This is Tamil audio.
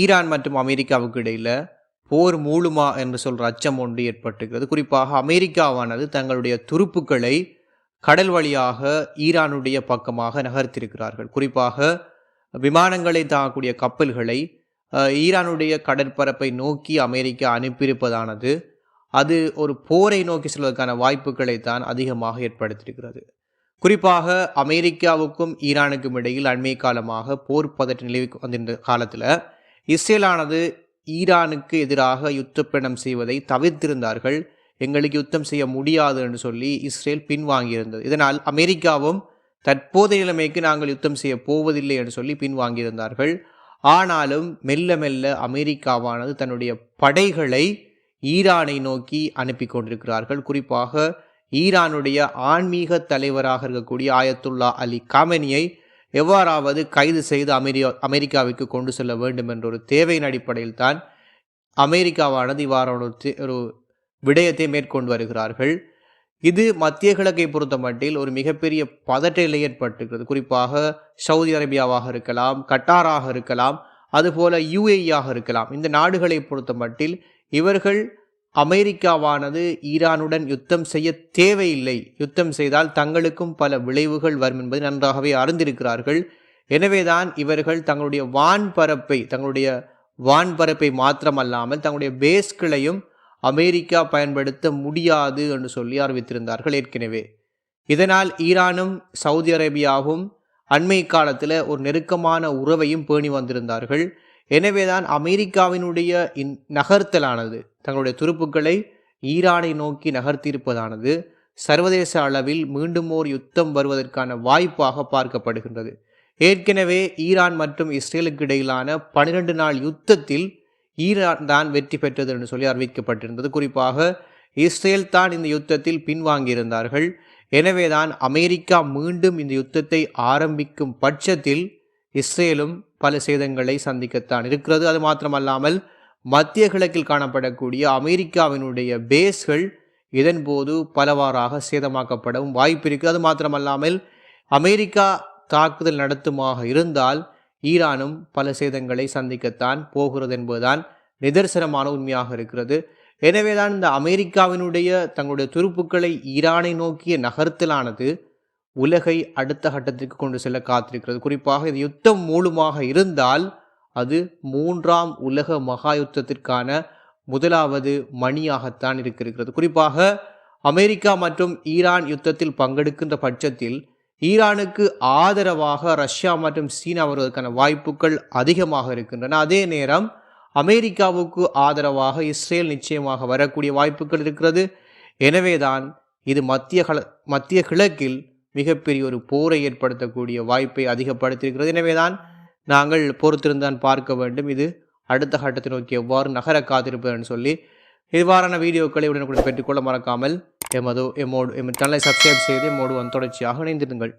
ஈரான் மற்றும் அமெரிக்காவுக்கு இடையில் போர் மூழுமா என்று சொல்கிற அச்சம் ஒன்று ஏற்பட்டுகிறது. குறிப்பாக அமெரிக்காவானது தங்களுடைய துருப்புக்களை கடல் வழியாக ஈரானுடைய பக்கமாக நகர்த்திருக்கிறார்கள் குறிப்பாக விமானங்களை தாங்கக்கூடிய கப்பல்களை ஈரானுடைய கடற்பரப்பை நோக்கி அமெரிக்கா அனுப்பியிருப்பதானது அது ஒரு போரை நோக்கி செல்வதற்கான வாய்ப்புகளை தான் அதிகமாக ஏற்படுத்தியிருக்கிறது. குறிப்பாக அமெரிக்காவுக்கும் ஈரானுக்கும் இடையில் அண்மை காலமாக போர் பதற்ற நிலவி வந்திருந்த காலத்தில் இஸ்ரேலானது ஈரானுக்கு எதிராக யுத்தப்பயணம் செய்வதை தவிர்த்திருந்தார்கள். எங்களுக்கு யுத்தம் செய்ய முடியாது என்று சொல்லி இஸ்ரேல் பின்வாங்கியிருந்தது. இதனால் அமெரிக்காவும் தற்போதைய நிலைமைக்கு நாங்கள் யுத்தம் செய்ய போவதில்லை என்று சொல்லி பின்வாங்கியிருந்தார்கள். ஆனாலும் மெல்ல மெல்ல அமெரிக்காவானது தன்னுடைய படைகளை ஈரானை நோக்கி அனுப்பி கொண்டிருக்கிறார்கள். குறிப்பாக ஈரானுடைய ஆன்மீக தலைவராக இருக்கக்கூடிய ஆயத்துல்லா அலி காமெனியை எவ்வாறாவது கைது செய்து அமெரியா அமெரிக்காவிற்கு கொண்டு செல்ல வேண்டும் என்ற ஒரு தேவையின் அடிப்படையில் தான் அமெரிக்காவானது இவ்வாறான ஒரு தே- ஒரு விடயத்தை மேற்கொண்டு வருகிறார்கள். இது மத்திய கிழக்கை பொறுத்த மட்டில் ஒரு மிகப்பெரிய பதட்ட நிலை ஏற்பட்டிருக்கிறது. குறிப்பாக சவுதி அரேபியாவாக இருக்கலாம் கட்டாராக இருக்கலாம் அதுபோல யுஏஇயாக இருக்கலாம். இந்த நாடுகளை பொறுத்த மட்டில் இவர்கள் அமெரிக்காவானது ஈரானுடன் யுத்தம் செய்ய தேவையில்லை. யுத்தம் செய்தால் தங்களுக்கும் பல விளைவுகள் வரும் என்பதை நன்றாகவே அறிந்திருக்கிறார்கள். எனவேதான் இவர்கள் தங்களுடைய வான்பரப்பை தங்களுடைய வான்பரப்பை மாத்திரமல்லாமல் தங்களுடைய பேஸ்களையும் அமெரிக்கா பயன்படுத்த முடியாது என்று சொல்லி அறிவித்திருந்தார்கள் ஏற்கனவே. இதனால் ஈரானும் சவுதி அரேபியாவும் அண்மை காலத்தில் ஒரு நெருக்கமான உறவையும் பேணி வந்திருந்தார்கள். எனவேதான் அமெரிக்காவினுடைய இந் நகர்த்தலானது. தங்களுடைய துருப்புக்களை ஈரானை நோக்கி நகர்த்தியிருப்பதானது சர்வதேச அளவில் மீண்டும் ஓர் யுத்தம் வருவதற்கான வாய்ப்பாக பார்க்கப்படுகின்றது. ஏற்கனவே ஈரான் மற்றும் இஸ்ரேலுக்கு இடையிலான பனிரெண்டு நாள் யுத்தத்தில் ஈரான் தான் வெற்றி பெற்றது என்று சொல்லி அறிவிக்கப்பட்டிருந்தது. குறிப்பாக இஸ்ரேல் தான் இந்த யுத்தத்தில் பின்வாங்கியிருந்தார்கள். எனவேதான் அமெரிக்கா மீண்டும் இந்த யுத்தத்தை ஆரம்பிக்கும் பட்சத்தில் இஸ்ரேலும் பல சேதங்களை சந்திக்கத்தான் இருக்கிறது. அது மாத்திரமல்லாமல் மத்திய கிழக்கில் காணப்படக்கூடிய அமெரிக்காவினுடைய பேஸ்கள் இதன் போது பலவாறாக சேதமாக்கப்படவும் வாய்ப்பு இருக்குது. அது மாத்திரமல்லாமல் அமெரிக்கா தாக்குதல் நடத்துமாக இருந்தால் ஈரானும் பல சேதங்களை சந்திக்கத்தான் போகிறது என்பதுதான் நிதர்சனமான உண்மையாக இருக்கிறது. எனவேதான் இந்த அமெரிக்காவினுடைய தங்களுடைய துருப்புக்களை ஈரானை நோக்கிய நகர்த்தலானது உலகை அடுத்த கட்டத்திற்கு கொண்டு செல்ல காத்திருக்கிறது. குறிப்பாக இது யுத்தம் மூலமாக இருந்தால் அது மூன்றாம் உலக மகா யுத்தத்திற்கான முதலாவது மணியாகத்தான் இருக்கிறது. குறிப்பாக அமெரிக்கா மற்றும் ஈரான் யுத்தத்தில் பங்கெடுக்கின்ற பட்சத்தில் ஈரானுக்கு ஆதரவாக ரஷ்யா மற்றும் சீனா வருவதற்கான வாய்ப்புகள் அதிகமாக இருக்கின்றன. அதே நேரம் அமெரிக்காவுக்கு ஆதரவாக இஸ்ரேல் நிச்சயமாக வரக்கூடிய வாய்ப்புகள் இருக்கிறது. எனவேதான் இது மத்திய கல மத்திய கிழக்கில் மிகப்பெரிய ஒரு போரை ஏற்படுத்தக்கூடிய வாய்ப்பை அதிகப்படுத்தியிருக்கிறது. எனவேதான் நாங்கள் பொறுத்திருந்தான் பார்க்க வேண்டும். இது அடுத்த கட்டத்தை நோக்கி எவ்வாறு நகர காத்திருப்பதுன்னு சொல்லி இவ்வாறான வீடியோக்களை உடனுக்குடன் பெற்றுக்கொள்ள மறக்காமல் எமது எம்மோடு எம் சேனலை சப்ஸ்கிரைப் செய்து எம்மோடு வந்து தொடர்ச்சியாக இணைந்திருங்கள்.